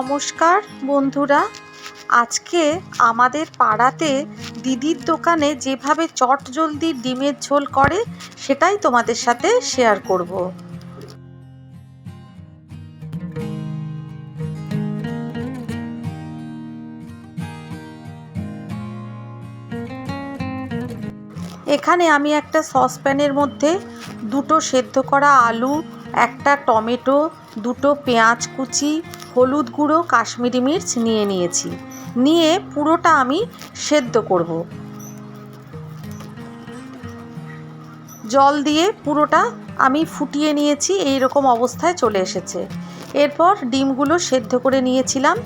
নমস্কার, বন্ধুরা। আজকে আমাদের পাড়াতে দিদির দোকানে যেভাবে চট জলদি ডিমের ঝোল করে, সেটাই তোমাদের সাথে শেয়ার করব। এখানে আমি একটা সসপ্যানের মধ্যে দুটো সেদ্ধ করা আলু, একটা টমেটো, দুটো পেঁয়াজ কুচি হলুদ গুঁড়ো, কাশ্মীরি মির্চ নিয়ে নিয়েছি। নিয়ে পুরোটা আমি সেদ্ধ করব। জল দিয়ে পুরোটা আমি ফুটিয়ে নিয়েছি এই রকম অবস্থায় চলে এসেছে। এরপর ডিমগুলো সেদ্ধ করে নিয়েছিলাম।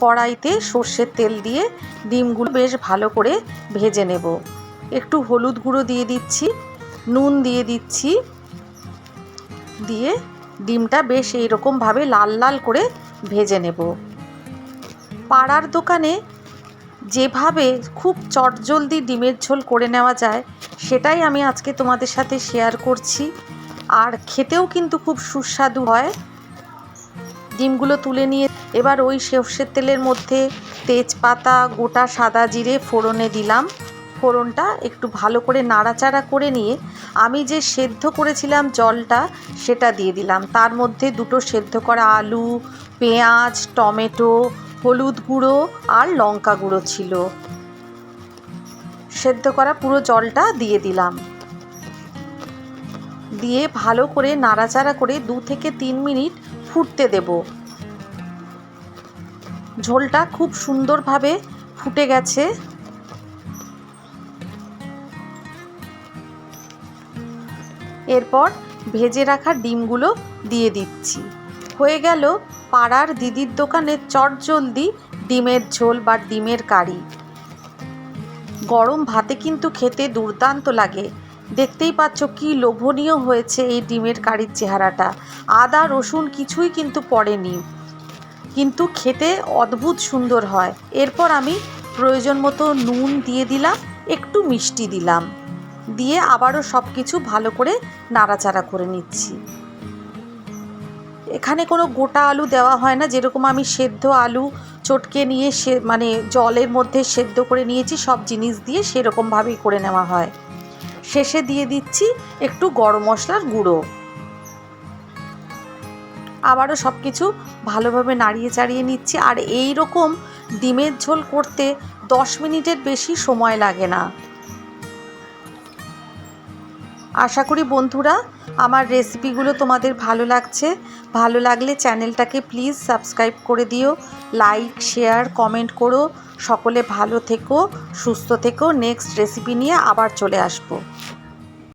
কড়াইতে সর্ষের তেল দিয়ে ডিমগুলো বেশ ভালো করে ভেজে নেব। একটু হলুদ গুঁড়ো দিয়ে দিচ্ছি, নুন দিয়ে দিচ্ছি, দিয়ে ডিমটা বেশ এইরকমভাবে লাল লাল করে ভেজে নেব। পাড়ার দোকানে যেভাবে খুব চটজলদি ডিমের ঝোল করে নেওয়া যায়, সেটাই আমি আজকে তোমাদের সাথে শেয়ার করছি। আর খেতেও কিন্তু খুব সুস্বাদু হয়। ডিমগুলো তুলে নিয়ে এবার ওই সর্ষের তেলের মধ্যে তেজপাতা, গোটা সাদা জিরে, ফোড়নে দিলাম। ফোড়নটা একটু ভালো করে নাড়াচাড়া করে নিয়ে আমি যে সেদ্ধ করেছিলাম জলটা, সেটা দিয়ে দিলাম। তার মধ্যে দুটো সেদ্ধ করা আলু পেঁয়াজ, টমেটো, হলুদ গুঁড়ো আর লঙ্কা গুঁড়ো ছিল। সেদ্ধ করা পুরো জলটা দিয়ে দিলাম। দিয়ে ভালো করে নাড়াচাড়া করে দু থেকে তিন মিনিট ফুটতে দেব। ঝোলটা খুব সুন্দরভাবে ফুটে গেছে। এরপর ভেজে রাখা ডিমগুলো দিয়ে দিচ্ছি। হয়ে গেল পাড়ার দিদির দোকানে চটজলদি ডিমের ঝোল বা ডিমের কারি। গরম ভাতে কিন্তু খেতে দুর্দান্ত লাগে। দেখতেই পাচ্ছ কি লোভনীয় হয়েছে এই ডিমের কারির চেহারাটা। আদা, রসুন কিছুই কিন্তু পড়েনি। কিন্তু খেতে অদ্ভুত সুন্দর হয়। এরপর আমি প্রয়োজন মতো নুন দিয়ে দিলাম, একটু মিষ্টি দিলাম। দিয়ে আবারও সব কিছু ভালো করে নাড়াচাড়া করে নিচ্ছি। এখানে কোনো গোটা আলু দেওয়া হয় না, যেরকম আমি সেদ্ধ আলু চটকে নিয়ে সে মানে জলের মধ্যে সেদ্ধ করে নিয়েছি, সব জিনিস দিয়ে সেরকমভাবেই করে নেওয়া হয়। শেষে দিয়ে দিচ্ছি একটু গরম মশলার গুঁড়ো। আবারও সব কিছু ভালোভাবে নাড়িয়ে চাড়িয়ে নিচ্ছি, আর এই রকম ডিমের ঝোল করতে দশ মিনিটের বেশি সময় লাগে না। আশা করি বন্ধুরা, আমার রেসিপিগুলো তোমাদের ভালো লাগছে। ভালো লাগলে চ্যানেলটাকে প্লিজ সাবস্ক্রাইব করে দিও লাইক শেয়ার কমেন্ট করো। সকলে ভালো থেকো, সুস্থ থেকো। নেক্সট রেসিপি নিয়ে আবার চলে আসব।